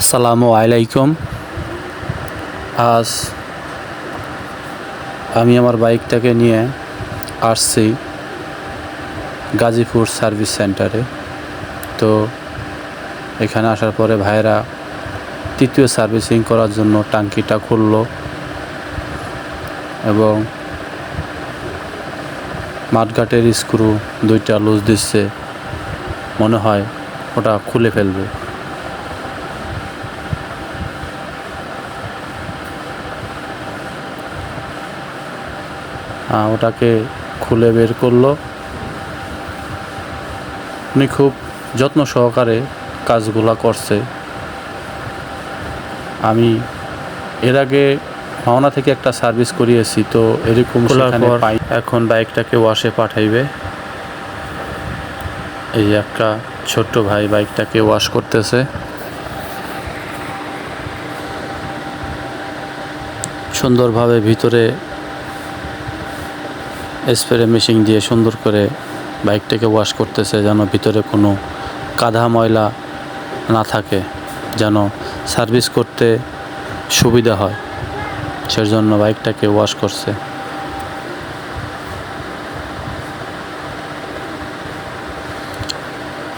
আসসালামু আলাইকুম। আজ আমি আমার বাইকটাকে নিয়ে আসছি গাজীপুর সার্ভিস সেন্টারে। তো এখানে আসার পরে ভাইয়েরা তৃতীয় সার্ভিসিং করার জন্য টাঙ্কিটা খুললো এবং মাঠঘাটের স্ক্রু দুইটা লুজ দিচ্ছে। মনে হয় ওটা খুলে ফেলবে। ওটাকে খুলে বের করল। উনি খুব যত্ন সহকারে কাজগুলা করছে। আমি এর আগে মাওনা থেকে একটা সার্ভিস করিয়েছি তো এরকম পাই এখন বাইকটাকে ওয়াশে পাঠাইবে। এই একটা ছোট্ট ভাই বাইকটাকে ওয়াশ করতেছে। সুন্দরভাবে ভিতরে স্প্রে মেশিন দিয়ে সুন্দর করে বাইকটাকে ওয়াশ করতেছে যেন ভিতরে কোনো কাদা ময়লা না থাকে, যেন সার্ভিস করতে সুবিধা হয়। সেজন্য বাইকটাকে ওয়াশ করছে।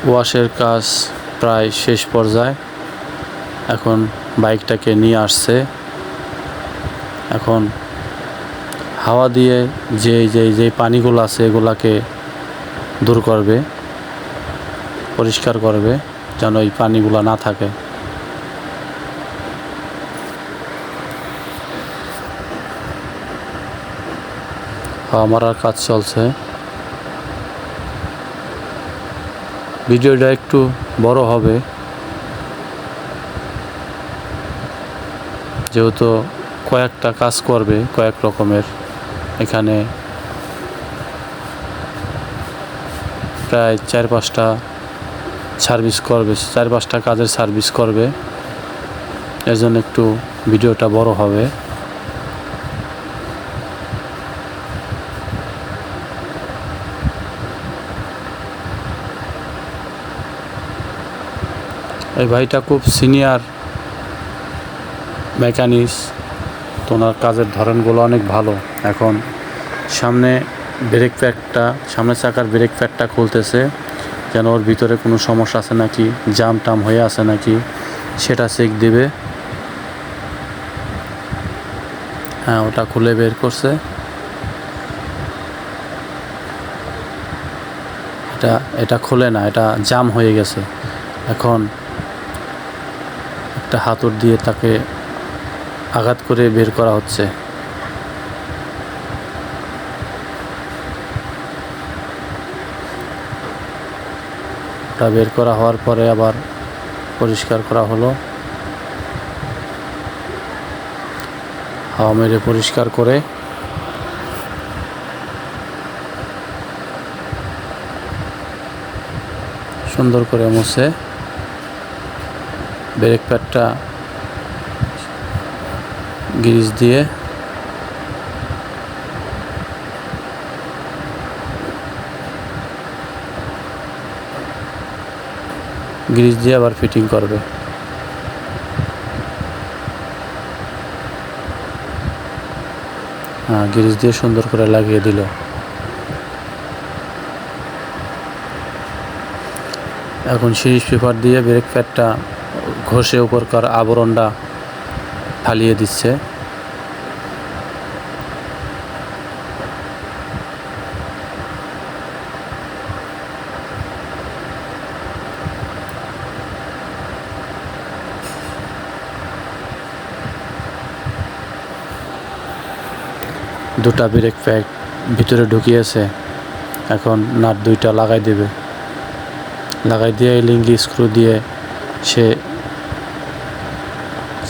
ওয়াশের কাজ প্রায় শেষ পর্যায়ে এখন বাইকটাকে নিয়ে আসছে। এখন হাওয়া দিয়ে যে যে যে পানিগুলো আছে এগুলাকে দূর করবে, পরিষ্কার করবে, যেন এই পানিগুলো না থাকে। হাওয়া মারার কাজ চলছে। ভিডিওটা একটু বড় হবে। যেহেতু কয়েকটা কাজ করবে, কয়েক রকমের। এখানে প্রায় চার পাঁচটা সার্ভিস করবে, চার পাঁচটা কাজের সার্ভিস করবে। এর জন্য একটু ভিডিওটা বড় হবে। এই ভাইটা খুব সিনিয়র মেকানিক্স তো ওনার কাজের ধরনগুলো অনেক ভালো। এখন সামনে ব্রেক প্যাডটা সামনে চাকার ব্রেক প্যাডটা খুলতেছে, যেন ওর ভিতরে কোনো সমস্যা আছে নাকি, জাম টাম হয়ে আছে নাকি, সেটা চেক দেবে। হ্যাঁ ওটা খুলে বের করছে। এটা এটা খুলে না, এটা জাম হয়ে গেছে। এখন একটা হাতুড় দিয়ে তাকে আঘাত করে বের করা হচ্ছে। ওটা বের করা হওয়ার পরে আবার পরিষ্কার করা হলো। হাওয়া মেরে পরিষ্কার করে। সুন্দর করে মুছে। ব্রেক প্যাডটা গ্রিজ দিয়ে গ্রিজ দিয়ে আবার ফিটিং করবে। হ্যাঁ গ্রিজ দিয়ে সুন্দর করে লাগিয়ে দিল। এখন সিরিজ পেপার দিয়ে ব্রেক প্যাডটা ঘষে উপরকার আবরণটা ফালিয়ে দিচ্ছে। দুটা ব্রেক প্যাক ভিতরে ঢুকিয়েছে এখন নাট দুইটা লাগাই দেবে। লাগাই দিয়ে লিঙ্গি স্ক্রু দিয়ে সে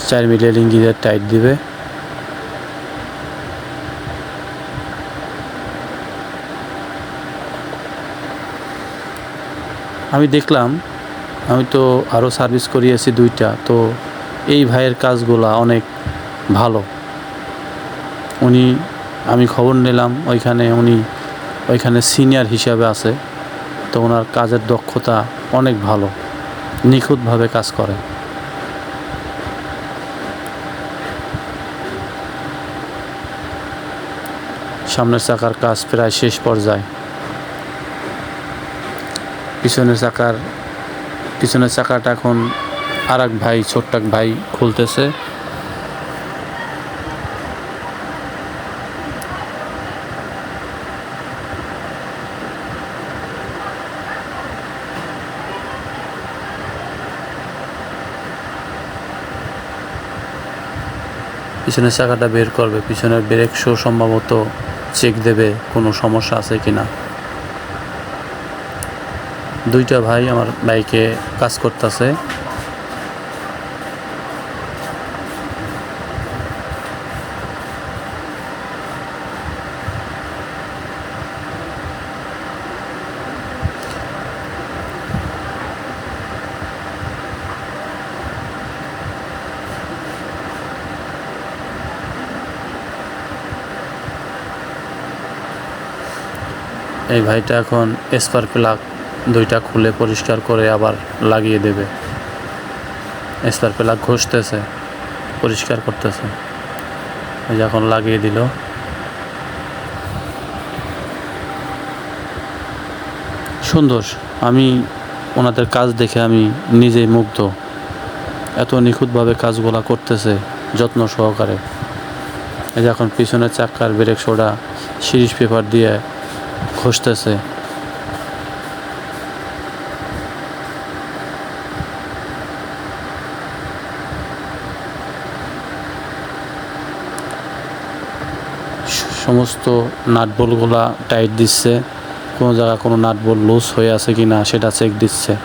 চার মিলিয়ে লিঙ্গি দিয়ে টাইট দিবে। আমি দেখলাম, আমি তো আরও সার্ভিস করিয়েছি দুইটা, তো এই ভাইয়ের কাজগুলা অনেক ভালো। উনি আমি খবর নিলাম, ওইখানে উনি, ওইখানে সিনিয়র হিসাবে আছে, তো ওনার কাজের দক্ষতা অনেক ভালো, নিখুঁতভাবে কাজ করে। সামনের চাকার কাজ প্রায় শেষ পর্যায়ে। পিছনের চাকার, পিছনের চাকাটা এখন আর ভাই, ছোট্ট ভাই খুলতেছে। পিছনের চাকাটা বের করবে, পিছনের ব্রেক শো সম্ভবত চেক দেবে কোনো সমস্যা আছে কি না দুইটা ভাই আমার বাইকে কাজ করতেছে। এই ভাইটা এখন স্পার প্লাগ দুইটা খুলে পরিষ্কার করে আবার লাগিয়ে দেবে। স্পার প্লাগ ঘষতেছে, পরিষ্কার করতেছে। এই যে এখন লাগিয়ে দিল। সুন্দর, আমি ওনাদের কাজ দেখে আমি নিজেই মুগ্ধ। এত নিখুঁতভাবে কাজগুলা করতেছে, যত্ন সহকারে। এই যে এখন পিছনের চাক্কার ব্রেক সোডা সিরিজ পেপার দিয়ে স- সমস্ত নাটবলগুলা টাইট দিচ্ছে। কোনো জায়গায় কোনো নাটবল লুজ হয়ে আছে কি না সেটা চেক দিচ্ছে।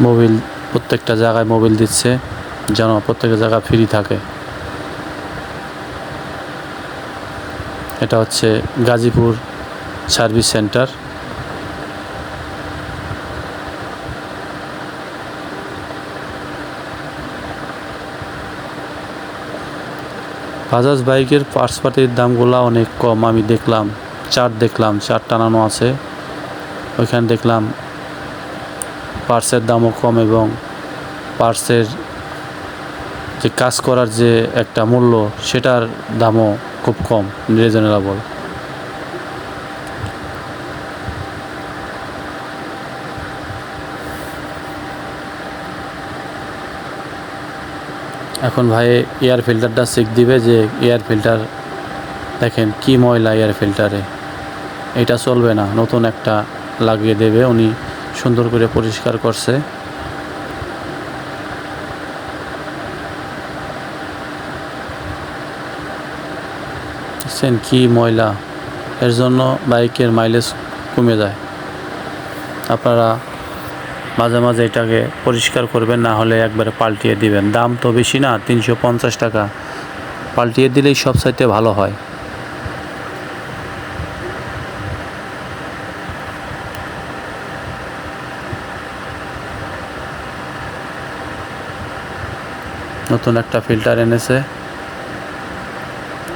মোবিল, প্রত্যেকটা জায়গায় মোবিল দিচ্ছে, যেন প্রত্যেকটা জায়গা ফ্রি থাকে। এটা হচ্ছে গাজীপুর সার্ভিস সেন্টার। বাজাজ বাইকের পার্টস পাতির দামগুলো অনেক কম, আমি দেখলাম চার্ট দেখলাম, চার্ট টানানো আছে। ওইখানে দেখলাম পার্টসের দামও কম এবং পার্সের যে কাজ করার যে একটা মূল্য, সেটার দামও খুব কম রিজনেবল এখন ভাই এয়ার ফিল্টারটা চেক দিবে যে এয়ার ফিল্টার দেখেন কি ময়লা এয়ার ফিল্টারে এটা চলবে না, নতুন একটা লাগিয়ে দেবে উনি। সুন্দর করে পরিষ্কার করছে। কি ময়লা? এর জন্য বাইকের মাইলেজ কমে যায়। আপনারা মাঝে মাঝে এটাকে পরিষ্কার করবেন, না হলে একবারে পাল্টিয়ে দিবেন। দাম তো বেশি না, তিনশো পঞ্চাশ টাকা। পাল্টিয়ে দিলেই সব সাইতে ভালো হয়। নতুন একটা ফিল্টার এনেছে।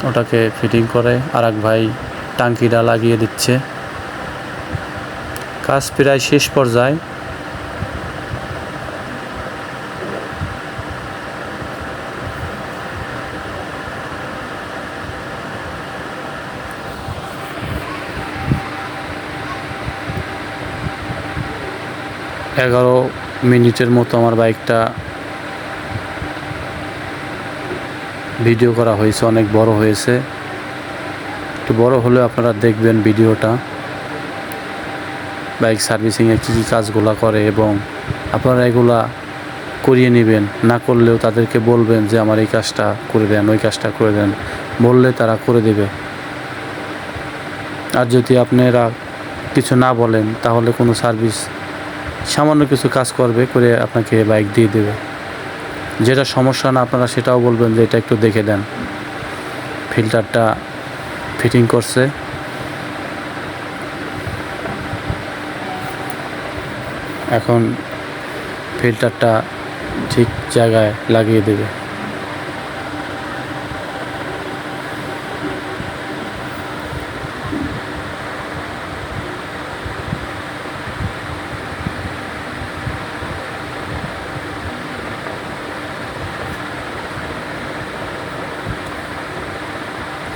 ওটাকে ফিটিং করে আর এক ভাই টাঙ্কিটা লাগিয়ে দিচ্ছে। কাজ প্রায় শেষ পর্যায়ে। এগারো মিনিটের মতো আমার বাইকটা ভিডিও করা হয়েছে, অনেক বড় হয়েছে। একটু বড় হলেও আপনারা দেখবেন ভিডিওটা। বাইক সার্ভিসিংয়ে কী কী কাজগুলো করে এবং আপনারা এগুলা করিয়ে নেবেন। না করলেও তাদেরকে বলবেন যে, আমার এই কাজটা করে দেন, ওই কাজটা করে দেন। বললে তারা করে দেবে। আর যদি আপনারা কিছু না বলেন, তাহলে কোনো সার্ভিস সামান্য কিছু কাজ করবে, করে আপনাকে বাইক দিয়ে দেবে। যেটা সমস্যা না, আপনারা সেটাও বলবেন যে এটা একটু দেখে দেন। ফিল্টারটা ফিটিং করছে। এখন ফিল্টারটা ঠিক জায়গায় লাগিয়ে দেবে।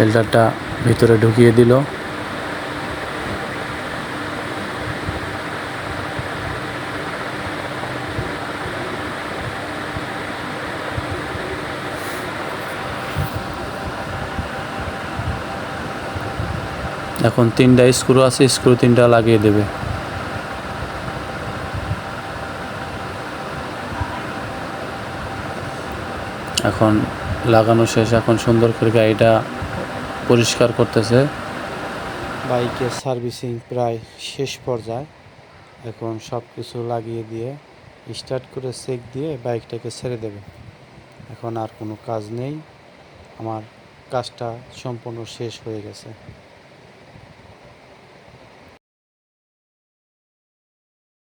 ফিল্টারটা ভিতরে ঢুকিয়ে দিল। এখন তিনটা স্ক্রু আছে, স্ক্রু তিনটা লাগিয়ে দেবে। এখন লাগানো শেষ, এখন সুন্দর করে গাড়িটা পরিষ্কার করতেছে। বাইকের সার্ভিসিং প্রায় শেষ পর্যায়ে। এখন সব কিছু লাগিয়ে দিয়ে স্টার্ট করে চেক দিয়ে বাইকটাকে ছেড়ে দেবে। এখন আর কোনো কাজ নেই। আমার কাজটা সম্পূর্ণ শেষ হয়ে গেছে।